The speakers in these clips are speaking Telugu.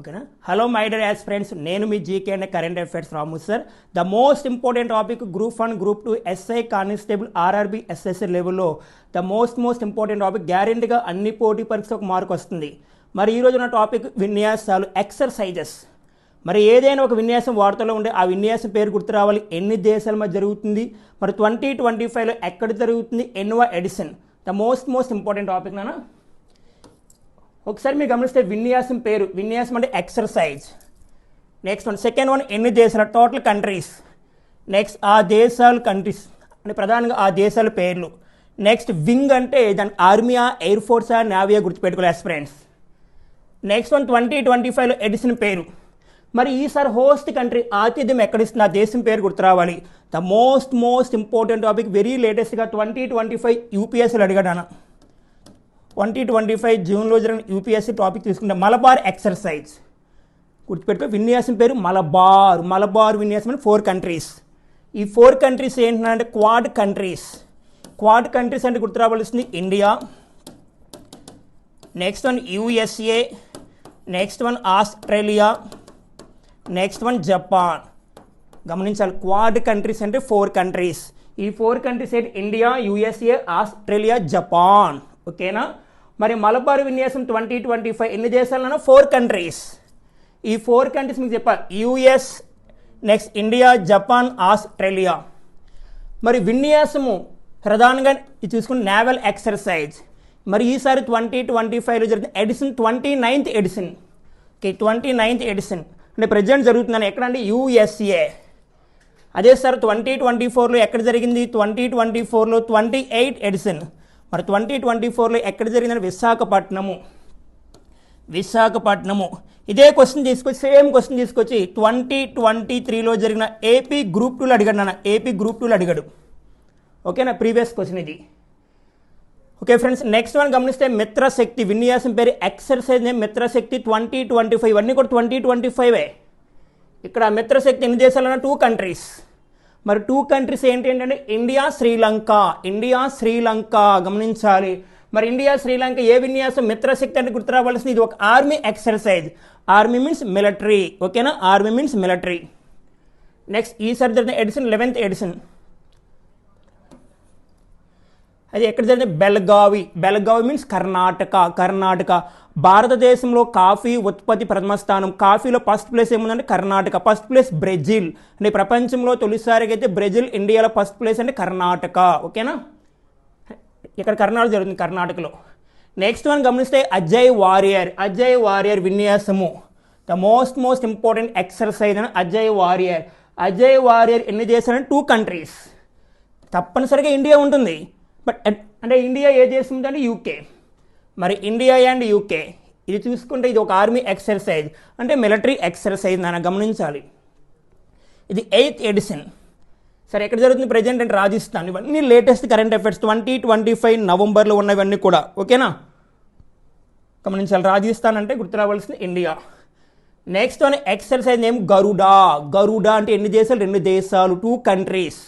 ఓకేనా? Hello my dear as friends నేను మీ GK and current affairs Ramu sir the most important topic group one group two SI constable RRB SSC లెవెల్లో the most most important topic గ్యారెంటీగా అన్ని పోటీ పరీక్షలకు ఒక మార్క్ వస్తుంది. మరి ఈరోజు ఉన్న టాపిక్ విన్యాసాలు ఎక్సర్సైజెస్ మరి ఏదైనా ఒక విన్యాసం వార్తలో ఉండే ఆ విన్యాసం పేరు గుర్తు రావాలి. ఎన్ని దేశాల మధ్య జరుగుతుంది? మరి ట్వంటీ ట్వంటీ ఫైవ్లో ఎక్కడ జరుగుతుంది? ఎన్నో edition the most most important topic నానా ఒకసారి మీరు గమనిస్తే విన్యాసం పేరు. విన్యాసం అంటే exercise next one second one ఎన్ని దేశాలు? టోటల్ కంట్రీస్ నెక్స్ట్ ఆ దేశాలు కంట్రీస్ అంటే ప్రధానంగా ఆ దేశాల పేర్లు. నెక్స్ట్ వింగ్ అంటే దాని ఆర్మీయా ఎయిర్ ఫోర్సా నావియా గుర్తుపెట్టుకోవాలి friends next one twenty twenty ఫైవ్లో ఎడిషన్ పేరు. మరి ఈసారి హోస్ట్ కంట్రీ ఆతిథ్యం ఎక్కడిస్తుంది ఆ దేశం పేరు గుర్తు రావాలి the most most important topic very లేటెస్ట్గా ట్వంటీ ట్వంటీ ఫైవ్ యూపీఎస్సీలు అడిగాడు ట్వంటీ ట్వంటీ ఫైవ్ జూన్లో జరిగిన యూపీఎస్సీ టాపిక్ తీసుకుంటే మలబార్ ఎక్సర్సైజ్. గుర్తుపెట్టుకో విన్యాసం పేరు మలబార్. మలబార్ విన్యాసం అంటే ఫోర్ కంట్రీస్. ఈ ఫోర్ కంట్రీస్ ఏంటంటే క్వాడ్ కంట్రీస్. క్వాడ్ కంట్రీస్ అంటే గుర్తురావాల్సింది India. Next one USA. Next one Australia. Next one Japan. గమనించాలి క్వాడ్ కంట్రీస్ అంటే ఫోర్ కంట్రీస్. ఈ ఫోర్ కంట్రీస్ ఏంటి? India USA Australia Japan. ఓకేనా? మరి మలబార్ విన్యాసం ట్వంటీ ట్వంటీ ఫైవ్ ఎన్ని దేశాలను? ఫోర్ కంట్రీస్ ఈ ఫోర్ కంట్రీస్ మీకు చెప్పాలి US next India Japan Australia మరి విన్యాసము ప్రధానంగా ఇది చూసుకుని నేవల్ ఎక్సర్సైజ్ మరి ఈసారి ట్వంటీ ట్వంటీ ఫైవ్లో జరిగిన edition twenty ninth edition okay twenty ninth edition అంటే ప్రజెంట్ జరుగుతుందని ఎక్కడంటే యూఎస్ఏ అదే సార్ ట్వంటీ ట్వంటీ ఫోర్లో ఎక్కడ జరిగింది? ట్వంటీ ట్వంటీ ఫోర్లో ట్వంటీ ఎయిట్ ఎడిషన్ మరి ట్వంటీ ట్వంటీ ఫోర్లో ఎక్కడ జరిగిందని విశాఖపట్నము. విశాఖపట్నము. ఇదే క్వశ్చన్ తీసుకొచ్చి సేమ్ క్వశ్చన్ తీసుకొచ్చి ట్వంటీ ట్వంటీ త్రీలో జరిగిన ఏపీ గ్రూప్ టూలు అడిగాడు నాన్న. ఏపీ గ్రూప్ టూలు అడిగాడు. ఓకేనా? ప్రీవియస్ క్వశ్చన్ ఇది. ఓకే ఫ్రెండ్స్ నెక్స్ట్ వన్ గమనిస్తే మిత్రశక్తి విన్యాసం పేరు exercise name Mitrashakti twenty twenty five. ఇవన్నీ కూడా ట్వంటీ ట్వంటీ ఫైవే. ఇక్కడ మిత్రశక్తి ఎన్ని దేశాలన్నా టూ కంట్రీస్ మరి టూ కంట్రీస్ ఏంటి ఏంటంటే ఇండియా శ్రీలంక ఇండియా శ్రీలంక గమనించాలి. మరి ఇండియా శ్రీలంక ఏ విన్యాసం? మిత్రశక్తి అంటే గుర్తు రావాల్సింది ఇది ఒక army exercise army means military ఓకేనా ఆర్మీ మీన్స్ మిలిటరీ నెక్స్ట్ ఈ సర్జర్ ఎడిషన్ లెవెన్త్ ఎడిషన్ అది ఎక్కడ జరిగింది? బెల్గావి. బెల్గావి మీన్స్ కర్ణాటక. కర్ణాటక. భారతదేశంలో కాఫీ ఉత్పత్తి ప్రథమ స్థానం కాఫీలో ఫస్ట్ ప్లేస్ ఏముందంటే కర్ణాటక. First place Brazil. అంటే ప్రపంచంలో తొలిసారిగా అయితే బ్రెజిల్ ఇండియాలో ఫస్ట్ ప్లేస్ అంటే కర్ణాటక. ఓకేనా ఇక్కడ కర్ణాటక జరుగుతుంది కర్ణాటకలో. నెక్స్ట్ వన్ గమనిస్తే Ajay warrior. Ajay warrior విన్యాసము. The most most important exercise అని అజయ్ వారియర్. అజయ్ వారియర్ ఎన్ని చేశారంటే టూ కంట్రీస్ తప్పనిసరిగా ఇండియా ఉంటుంది. బట్ అంటే ఇండియా ఏ దేశం ఉందంటే యూకే మరి ఇండియా అండ్ యూకే ఇది చూసుకుంటే ఇది ఒక ఆర్మీ ఎక్సర్సైజ్ అంటే మిలిటరీ ఎక్సర్సైజ్ నాన్న గమనించాలి. ఇది ఎయిత్ ఎడిషన్ సరే ఎక్కడ జరుగుతుంది? ప్రజెంట్ అంటే రాజస్థాన్ ఇవన్నీ latest current affairs twenty twenty five నవంబర్లో ఉన్నవన్నీ కూడా. ఓకేనా? గమనించాలి. రాజస్థాన్ అంటే గుర్తు రావాల్సింది India next one exercise name Garuda Garuda అంటే ఎన్ని దేశాలు? రెండు దేశాలు. టూ కంట్రీస్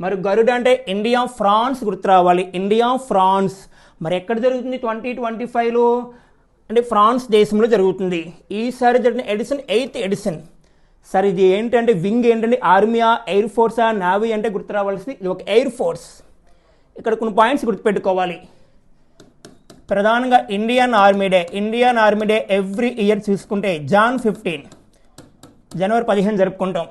మరి గరుడ అంటే ఇండియా ఫ్రాన్స్ గుర్తు రావాలి. India France. మరి ఎక్కడ జరుగుతుంది? ట్వంటీ ట్వంటీ ఫైవ్లో అంటే ఫ్రాన్స్ దేశంలో జరుగుతుంది. ఈసారి జరిగిన ఎడిషన్ ఎయిత్ ఎడిషన్ సార్ ఇది ఏంటంటే వింగ్ ఏంటంటే ఆర్మీయా ఎయిర్ ఫోర్సా నావీ అంటే గుర్తు రావాల్సింది. ఇది ఒక ఎయిర్ ఫోర్స్. ఇక్కడ కొన్ని పాయింట్స్ గుర్తుపెట్టుకోవాలి. ప్రధానంగా Indian army day. Indian army day every year చూసుకుంటే జాన్ ఫిఫ్టీన్. జనవరి పదిహేను జరుపుకుంటాం.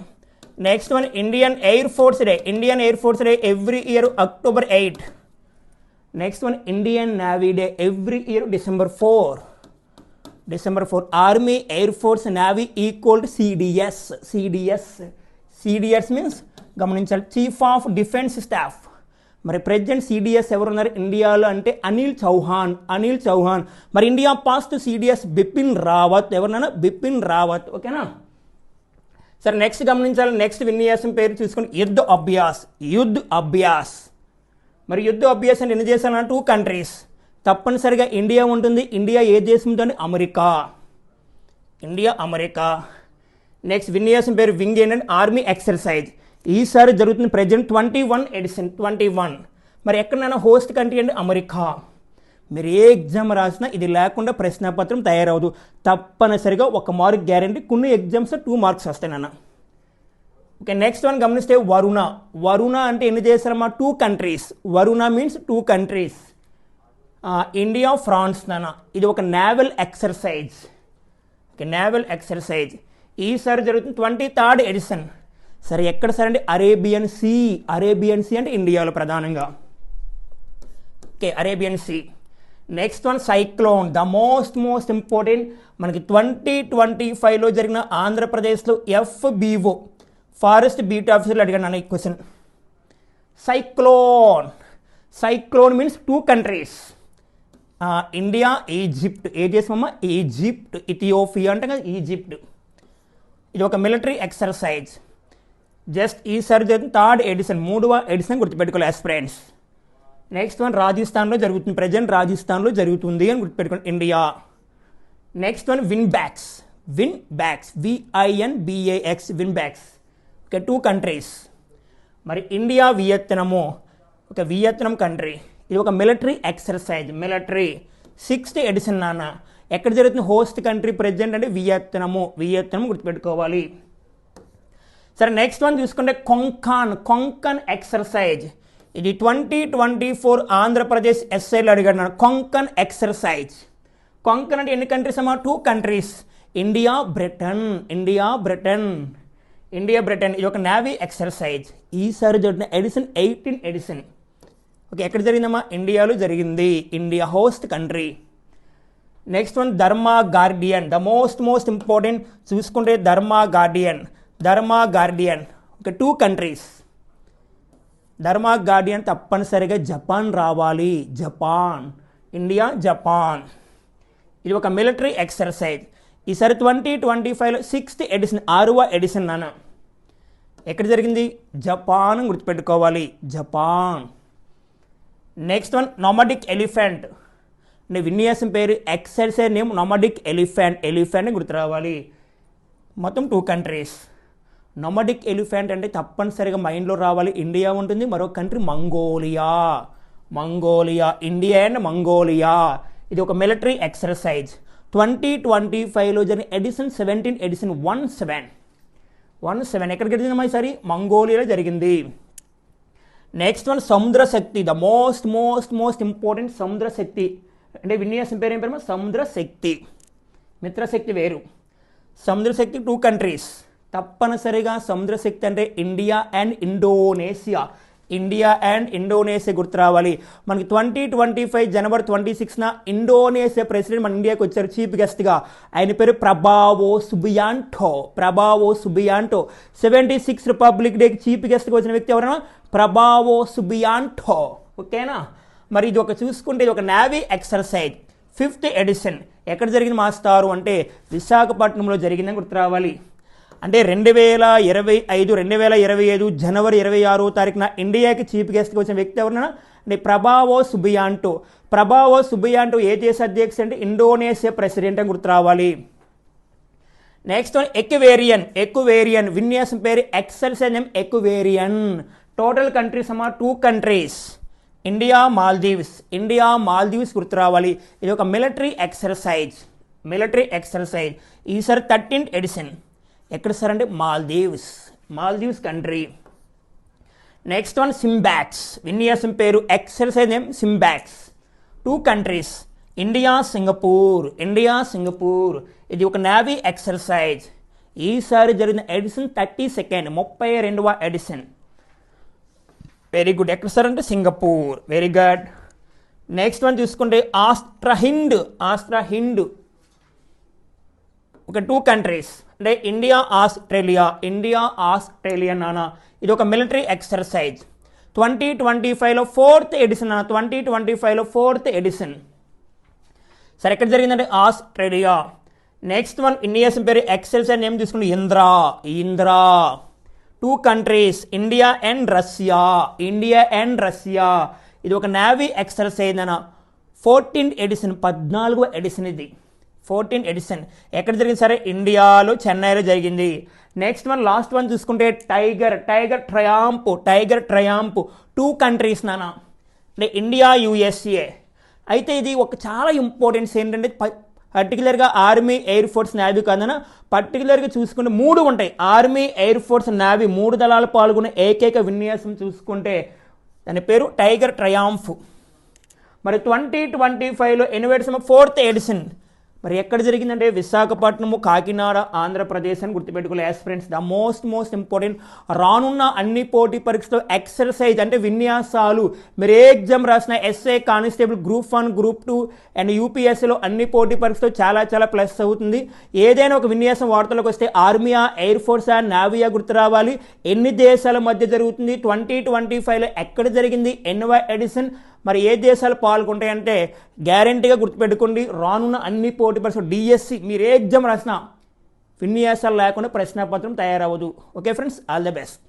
Next one Indian air force day Indian air force day every year October eight next one Indian navy day every year December four December four army air force navy equal to CDS CDS CDS means గమనించాలి చీఫ్ ఆఫ్ డిఫెన్స్ స్టాఫ్ మరి ప్రెసిడెంట్ సిడిఎస్ ఎవరున్నారు? ఇండియాలో అంటే అనిల్ చౌహాన్ అనిల్ చౌహాన్ మరి India past CDS Bipin Rawat ఎవరినైనా బిపిన్ రావత్ ఓకేనా సరే నెక్స్ట్ గమనించాలి. నెక్స్ట్ విన్యాసం పేరు చూసుకుని యుద్ధ అభ్యాస్ యుద్ధ అభ్యాస్. మరి యుద్ధ అభ్యాస్ అంటే ఎన్ని చేశాను టూ కంట్రీస్ తప్పనిసరిగా ఇండియా ఉంటుంది. ఇండియా ఏ దేశంతో అమెరికా. India America. నెక్స్ట్ విన్యాసం పేరు వింగ్ ఏంటంటే? ఆర్మీ ఎక్సర్సైజ్ ఈసారి జరుగుతుంది present twenty one edition twenty one మరి ఎక్కడైనా హోస్ట్ కంట్రీ అంటే అమెరికా. మీరు ఏ ఎగ్జామ్ రాసినా ఇది లేకుండా ప్రశ్నపత్రం తయారవదు తప్పనిసరిగా ఒక మార్క్ గ్యారంటీ. కొన్ని ఎగ్జామ్స్ టూ మార్క్స్ వస్తాయి నాన్న. ఓకే నెక్స్ట్ వన్ గమనిస్తే వరుణ. వరుణ అంటే ఎన్ని చేశారమ్మా two countries Varuna means two countries India France నాన్న. ఇది ఒక naval exercise okay naval exercise ఈసారి జరుగుతుంది ట్వంటీ థర్డ్ ఎడిషన్ సరే ఎక్కడ సరే అంటే అరేబియన్ సీ అరేబియన్ సీ అంటే ఇండియాలో ప్రధానంగా. Okay Arabian sea next one cyclone the most most important మనకి ట్వంటీ ట్వంటీ ఫైవ్లో జరిగిన ఆంధ్రప్రదేశ్లో ఎఫ్బిఓ ఫారెస్ట్ బీట్ ఆఫీసర్లు అడిగాను నన్ను ఈ question cyclone cyclone means two countries India Egypt ఏ దేశమమ్మా? ఈజిప్ట్ ఇథియోపియా అంటే కదా ఈజిప్ట్ ఇది ఒక మిలిటరీ ఎక్సర్సైజ్ జస్ట్ ఈసారి జరిగిన థర్డ్ ఎడిషన్ మూడవ ఎడిషన్ గుర్తుపెట్టుకోవాలి ఫ్రెండ్స్ నెక్స్ట్ వన్ రాజస్థాన్లో జరుగుతుంది. ప్రజెంట్ రాజస్థాన్లో జరుగుతుంది అని గుర్తుపెట్టుకోండి. India next one VINBAX VINBAX V I N B A X VINBAX okay two countries మరి ఇండియా వియత్నము ఒక వియత్నం కంట్రీ ఇది ఒక military exercise military sixth edition నాన్న. ఎక్కడ జరుగుతుంది? హోస్ట్ కంట్రీ ప్రెసిడెంట్ అంటే వియత్నము వియత్నము గుర్తుపెట్టుకోవాలి. సరే నెక్స్ట్ వన్ చూసుకుంటే కొంకాన్ కొంకన్ ఎక్సర్సైజ్ ఇది ట్వంటీ ట్వంటీ ఫోర్ ఆంధ్రప్రదేశ్ ఎస్ఐలు అడిగాడు కొంకన్ ఎక్సర్సైజ్ కొంకన్ అంటే ఎన్ని కంట్రీస్ అమ్మా? Two countries India Britain India Britain India Britain ఇది ఒక నేవీ ఎక్సర్సైజ్ ఈసారి జరిగిన ఎడిషన్ ఎయిటీన్ ఎడిషన్ ఓకే ఎక్కడ జరిగిందమ్మా? ఇండియాలో జరిగింది. India host country next one Dharma Guardian the most most important చూసుకుంటే ధర్మా గార్డియన్ ధర్మా గార్డియన్ ఒక టూ కంట్రీస్ ధర్మా గార్డియన్ తప్పనిసరిగా జపాన్ రావాలి. జపాన్. India Japan. ఇది ఒక మిలిటరీ ఎక్సర్సైజ్. ఈసారి ట్వంటీ ట్వంటీ ఫైవ్లో సిక్స్త్ ఎడిషన్ ఆరవ ఎడిషన్ నాన్న. ఎక్కడ జరిగింది? జపాన్ గుర్తుపెట్టుకోవాలి. Japan. Next one Nomadic Elephant అంటే విన్యాసం పేరు exercise name Nomadic Elephant Elephant గుర్తు రావాలి మొత్తం టూ కంట్రీస్ నొమడిక్ ఎలిఫెంట్ అంటే తప్పనిసరిగా మైండ్లో రావాలి. ఇండియా ఉంటుంది. మరో country Mongolia Mongolia India and Mongolia ఇది ఒక మిలిటరీ ఎక్సర్సైజ్ ట్వంటీ ట్వంటీ ఫైవ్లో జరిగిన edition seventeen edition one seven one seven ఎక్కడ జరిగిందమ్మా ఈసారి? మంగోలియాలో జరిగింది. Next one Samudra Shakti the most most most important Samudra Shakti అంటే విన్యాసం పేరు ఏం పేరు సముద్ర శక్తి మిత్రశక్తి వేరు. సముద్ర శక్తి టూ కంట్రీస్ తప్పనిసరిగా సముద్ర శక్తి అంటే India and Indonesia India and Indonesia గుర్తు రావాలి. మనకి ట్వంటీ ట్వంటీ ఫైవ్ జనవరి ట్వంటీ సిక్స్న ఇండోనేషియా ప్రెసిడెంట్ మన ఇండియాకి వచ్చారు చీఫ్ గెస్ట్గా ఆయన పేరు Prabowo Subianto Prabowo Subianto seventy six republic డేకి చీఫ్ గెస్ట్గా వచ్చిన వ్యక్తి ఎవరైనా ప్రభావో సుబియాంటో ఓకేనా? మరి ఇది ఒక చూసుకుంటే ఇది ఒక నావీ ఎక్సర్సైజ్. Fifth edition. ఎక్కడ జరిగింది మాస్టారు? అంటే విశాఖపట్నంలో జరిగిందని గుర్తు రావాలి. అంటే రెండు వేల ఇరవై ఐదు రెండు వేల ఇరవై ఐదు జనవరి ఇరవై ఆరో తారీఖున ఇండియాకి చీఫ్ గెస్ట్కి వచ్చిన వ్యక్తి ఎవరన్నా అంటే ప్రభావో సుబియాంటో ప్రభావో సుబియాంటో ఏ దేశ అధ్యక్షుడు అంటే ఇండోనేషియా ప్రెసిడెంట్ అని గుర్తు రావాలి. Next one Ekuverin. ఎక్వేరియన్. విన్యాసం పేరు exercise name Ekuverin. Total countries అమ్మా two countries. India Maldives. India Maldives గుర్తు రావాలి. ఇది ఒక మిలిటరీ ఎక్సర్సైజ్. Military exercise. ఈసారి థర్టీన్త్ ఎడిషన్. ఎక్కడ సార్ అంటే Maldives. Maldives country. Next one SIMBEX విన్యాసం పేరు exercise name SIMBEX two countries India Singapore India Singapore ఇది ఒక నావీ ఎక్సర్సైజ్ ఈసారి జరిగిన ఎడిషన్ థర్టీ సెకండ్ ముప్పై రెండవ ఎడిషన్ వెరీ గుడ్ ఎక్కడ సార్ అంటే Singapore very good next one చూసుకుంటే ఆస్ట్రహిండ్ ఆస్ట్రహిండ్ ఒక టూ కంట్రీస్ అంటే ఇండియా ఆస్ట్రేలియా ఇండియా ఆస్ట్రేలియా నాన్న. ఇది ఒక మిలిటరీ ఎక్సర్సైజ్ ట్వంటీ ట్వంటీ ఫైవ్లో ఫోర్త్ ఎడిషన్ అన్న ట్వంటీ ట్వంటీ ఫైవ్లో ఫోర్త్ ఎడిషన్ సరే ఎక్కడ జరిగిందంటే ఆస్ట్రేలియా నెక్స్ట్ వన్ ఇండియాస్ పేరు ఎక్సర్సైజ్ నేమ్ తీసుకుంటే Indra Indra two countries India and Russia India and Russia ఇది ఒక నావీ ఎక్సర్సైజ్ అన్న ఫోర్టీన్త్ ఎడిషన్ పద్నాలుగో ఎడిషన్ ఇది. Fourteen edition. ఎక్కడ జరిగింది సరే? ఇండియాలో చెన్నైలో జరిగింది. నెక్స్ట్ వన్ లాస్ట్ వన్ చూసుకుంటే Tiger Tiger Triumph Tiger Triumph. Two countries నానా. అంటే ఇండియా యూఎస్ఏ. అయితే ఇది ఒక చాలా ఇంపార్టెన్స్ ఏంటంటే ప- పర్టికులర్గా ఆర్మీ ఎయిర్ ఫోర్స్ నేవీ కాదన పర్టికులర్గా చూసుకుంటే మూడు ఉంటాయి. ఆర్మీ ఎయిర్ ఫోర్స్ నేవీ మూడు దళాలు పాల్గొనే ఏకైక విన్యాసం చూసుకుంటే దాని పేరు టైగర్ ట్రయాంఫ్ మరి ట్వంటీ ట్వంటీ ఫైవ్లో ఎనివేట్స్ ఫోర్త్ ఎడిషన్ మరి ఎక్కడ జరిగిందంటే విశాఖపట్నము కాకినాడ ఆంధ్రప్రదేశ్ అని గుర్తుపెట్టుకోవాలి. As friends the most most important రానున్న అన్ని పోటీ పరీక్షలు ఎక్సర్సైజ్ అంటే విన్యాసాలు. మీరు ఏ ఎగ్జామ్ రాసిన SA constable group one group two and యూపీఎస్సీలో అన్ని పోటీ పరీక్షలు చాలా చాలా ప్లస్ అవుతుంది. ఏదైనా ఒక విన్యాసం వార్తలకు వస్తే ఆర్మీయా ఎయిర్ ఫోర్సా నావియా గుర్తు రావాలి. ఎన్ని దేశాల మధ్య జరుగుతుంది? ట్వంటీ ట్వంటీ ఫైవ్లో ఎక్కడ జరిగింది? ఎన్వై ఎడిషన్ మరి ఏ దేశాలు పాల్గొంటాయంటే గ్యారంటీగా గుర్తుపెట్టుకోండి రానున్న అన్ని పోటీ పరీక్షలు డిఎస్సి మీరు ఏ ఎగ్జామ్ రాసినా విన్యాసాలు లేకుండా ప్రశ్నాపత్రం తయారవ్వదు. Okay friends all the best.